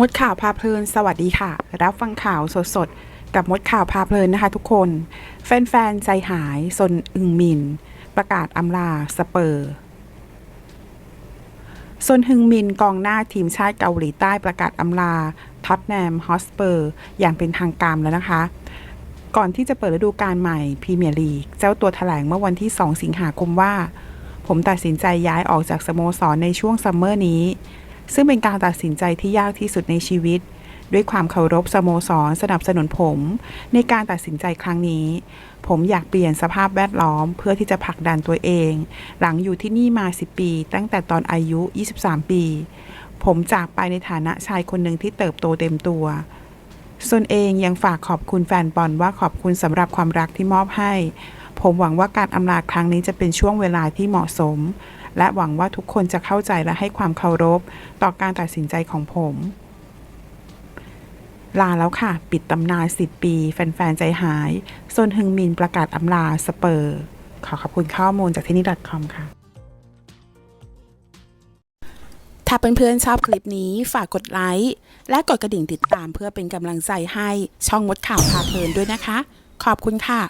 มดข่าวพาเพลิน สวัสดีค่ะ รับฟังข่าวสดๆกับมดข่าวพาเพลินนะคะทุกคน แฟนๆ ใจหายซนอึงมิน ประกาศอำลาสเปอร์ซนฮึงมินกองหน้าทีมชาติเกาหลีใต้ประกาศอำลาท็อตแนมฮอสเปอร์ อย่างเป็นทางการแล้วนะคะ ก่อนที่จะเปิดฤดูกาลใหม่พรีเมียร์ลีก เจ้าตัวแถลงเมื่อวันที่ 2 สิงหาคมว่า ผมตัดสินใจย้ายออกจากสโมสรในช่วงซัมเมอร์นี้ ซึ่งเป็นการตัดสินใจที่ยากที่สุดในชีวิต ด้วยความเคารพสโมสรสนับสนุนผม ในการตัดสินใจครั้งนี้ ผมอยากเปลี่ยนสภาพแวดล้อมเพื่อที่จะผลักดันตัวเอง หลังอยู่ที่นี่มา 10 ปี ตั้งแต่ตอนอายุ 23 ปี ผมจากไปในฐานะชายคนหนึ่งที่เติบโตเต็มตัวส่วนเองยังฝากขอบคุณแฟนบอลว่าขอบคุณสำหรับความรักที่มอบให้ ผมหวังว่าการอำลาครั้งนี้จะเป็นช่วงเวลาที่เหมาะสม และหวังว่าทุกคนจะเข้าใจและให้ความเคารพ ต่อการตัดสินใจของผม ลาแล้วค่ะ ปิดตำนาน 10 ปี แฟน ๆ ใจหายซนฮึงมินประกาศอำลาสเปอร์ ขอขอบคุณข้อมูลจากที่นี่ .com ค่ะ ถ้าเพื่อนๆชอบคลิปนี้ฝากกดไลค์และกดกระดิ่งติดตามเพื่อเป็นกำลังใจให้ช่องมดข่าวพาเพลินด้วยนะคะ ขอบคุณค่ะ